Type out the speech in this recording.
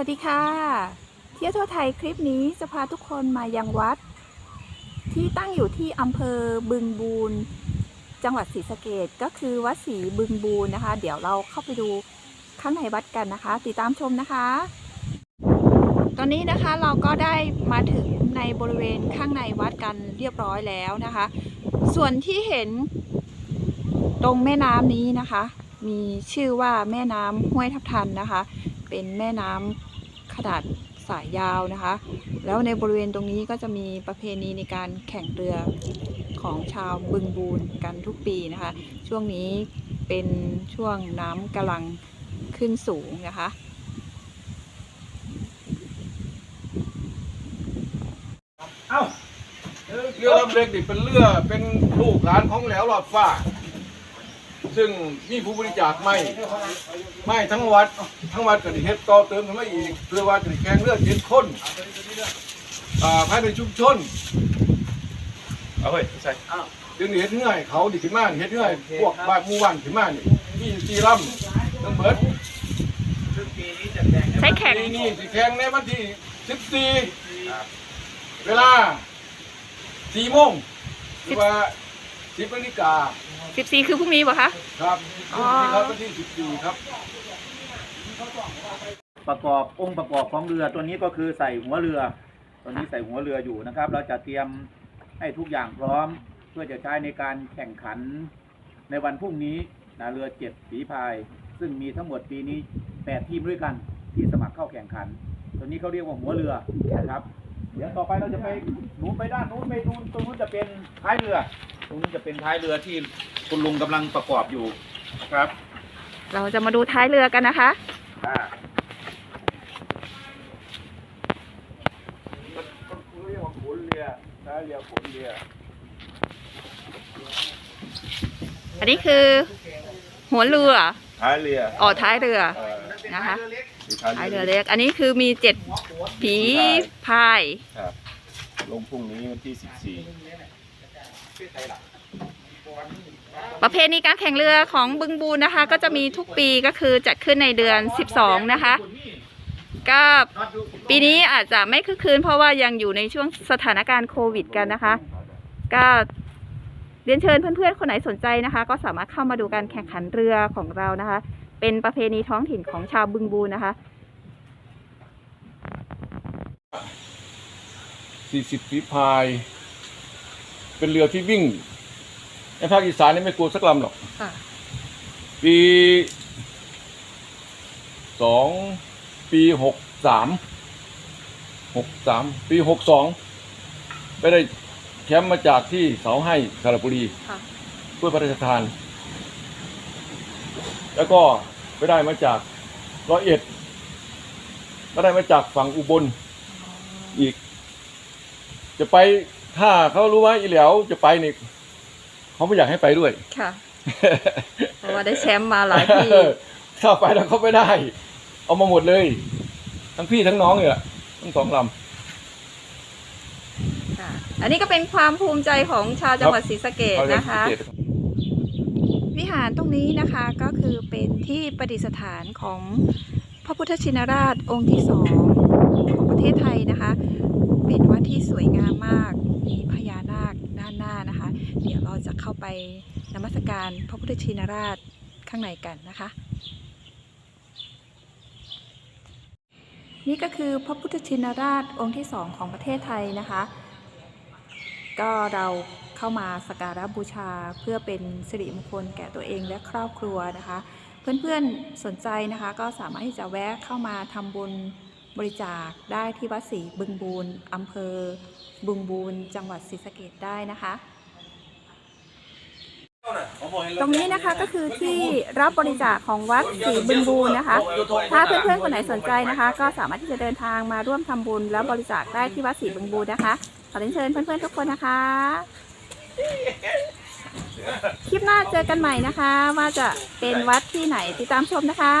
วัสดีค่ะ เที่ยวทั่วไทยคลิปนี้จะพาทุกคนมายังวัด ที่ตั้งอยู่ที่อำเภอบึงบูนจังหวัดศรีสะเกดก็คือวัดศรีบึงบูนนะคะ เดี๋ยวเราเข้าไปดูข้างในวัดกันนะคะ ติดตามชมนะคะ ตอนนี้นะคะเราก็ได้มาถึงในบริเวณข้างในวัดกันเรียบร้อยแล้วนะคะ ส่วนที่เห็นตรงแม่น้ำนี้นะคะ มีชื่อว่าแม่น้ำห้วยทับทันนะคะเป็นแม่น้ำ ขนาดสายยาวนะคะ แล้วในบริเวณตรงนี้ก็จะมีประเพณีในการแข่งเรือของชาวบึงบูนกันทุกปีนะคะ ช่วงนี้เป็นช่วงน้ำกำลังขึ้นสูงนะคะเอ้าเรือลำเล็กนี่เป็นเรือเป็นลูกหลานของแหลวหลอดฟ้า ซึ่งมีผู้บริจาคไม่ไม่ทั้งวัด ทั้งวัดก็ได้เฮ็ดต่อเติมขึ้นมาอีกเพื่อว่าจะได้แข่งเรือเจ็ดคนอ่าภายในชุมชนเอาเฮ้ยใส่จึงได้เฮ็ดเงื่อยเขาดิขึ้นมาเฮ็ดเงื่อยพวกบ้านหมู่บ้านขึ้นมานี่มีสี่ลำทั้งเบิดใช้แข่งปีนี้สิแข่งในวันที่สิบสี่เวลาสี่โมงหรือว่า สิบนาฬิกา14คือพรุ่งนี้ป่ะคะ ครับอ๋อนี่ครับวันที่สิบสี่ครับ ประกอบองค์ประกอบของเรือตัวนี้ก็คือใส่หัวเรือตัวนี้ใส่หัวเรืออยู่นะครับ เราจะเตรียมให้ทุกอย่างพร้อม เพื่อจะใช้ในการแข่งขันในวันพรุ่งนี้นะเรือเจ็ดฝีพาย ซึ่งมีทั้งหมดปีนี้แปดทีมด้วยกันที่สมัครเข้าแข่งขัน ตัวนี้เขาเรียกว่าหัวเรือนะครับ เดี๋ยวต่อไปเราจะไปหนูนไปด้านนู้นไปดูตรงนู้นจะเป็นท้ายเรือ ตรงนี้จะเป็นท้ายเรือที่คุณลุงกำลังประกอบอยู่นะครับเราจะมาดูท้ายเรือกันนะคะ อ่าเรียกว่าขุนเรือนะเรียกขุนเรือ อันนี้คือ หัวเรือท้ายเรืออ๋อท้ายเรือเอ่อนะคะท้ายท้ายเรืเรืออเล็ก อันนี้คือมีเจ็ดผีพายครับลงพรุ่งนี้วันที่สิบสี่ ประเพณีการแข่งเรือของบึงบูนนะคะ ก็จะมีทุกปีก็คือจัดขึ้นในเดือน 12 นะคะ ก็ปีนี้อาจจะไม่คึกคืน เพราะว่ายังอยู่ในช่วงสถานการณ์โควิดกันนะคะ ก็เรียนเชิญเพื่อนๆ คนไหนสนใจนะคะ ก็สามารถเข้ามาดูการแข่งขันเรือของเรานะคะ เป็นประเพณีท้องถิ่นของชาวบึงบูนนะคะสี่สิบฝีพาย เป็นเรือที่วิ่งในภาคอีสานนี่ไม่กลัวสักลำหรอก ค่ะ ปีสองปีหกสามหกสามปีหกสองไปได้แชมป์มาจากที่เสาให้สระบุรีค่ะ ถ้วยพระราชทาน แล้วก็ไปได้มาจากร้อยเอ็ดก็ได้มาจากฝั่งอุบลอีก จะไป ถ้าเขารู้ว่าอีแหลวจะไปนี่เขาไม่อยากให้ไปด้วย ค่ะ เพราะว่าได้แชมป์มาหลายทีถ้าไปแล้วเขาไม่ได้ เอามาหมดเลย ทั้งพี่ทั้งน้องเนี่ยทั้งสองลค่ะ อันนี้ก็เป็นความภูมิใจของชาวจังหวัดศรีสะเกำษเขาเรียกนะคะเกตวิหารตรงนี้นะคะก็คือเป็นที่ประดิษฐานของพระพุทธชินราชองค์ที่สองของประเทศไทยนะคะ เป็นวัดที่สวยงามมาก จะเข้าไปนมัสการพระพุทธชินราชข้างในกันนะคะ นี่ก็คือพระพุทธชินราชองค์ที่สองของประเทศไทยนะคะ ก็เราเข้ามาสักการะบูชาเพื่อเป็นสิริมงคลแก่ตัวเองและครอบครัวนะคะ เพื่อนๆสนใจนะคะก็สามารถที่จะแวะเข้ามาทำบุญบริจาคได้ที่วัดศรีบึงบูนอำเภอบึงบูนจังหวัดศรีสะเกษได้นะคะ ตรงนี้นะคะก็คือที่รับบริจาคของวัดศรีบึงบูนนะคะ ถ้าเพื่อนๆคนไหนสนใจนะคะ ก็สามารถที่จะเดินทางมาร่วมทำบุญ แล้วบริจาคได้ที่วัดศรีบึงบูนนะคะขอเรียนเชิญเพื่อนๆทุกคนนะคะ คลิปหน้าเจอกันใหม่นะคะ ว่าจะเป็นวัดที่ไหนติดตามชมนะคะ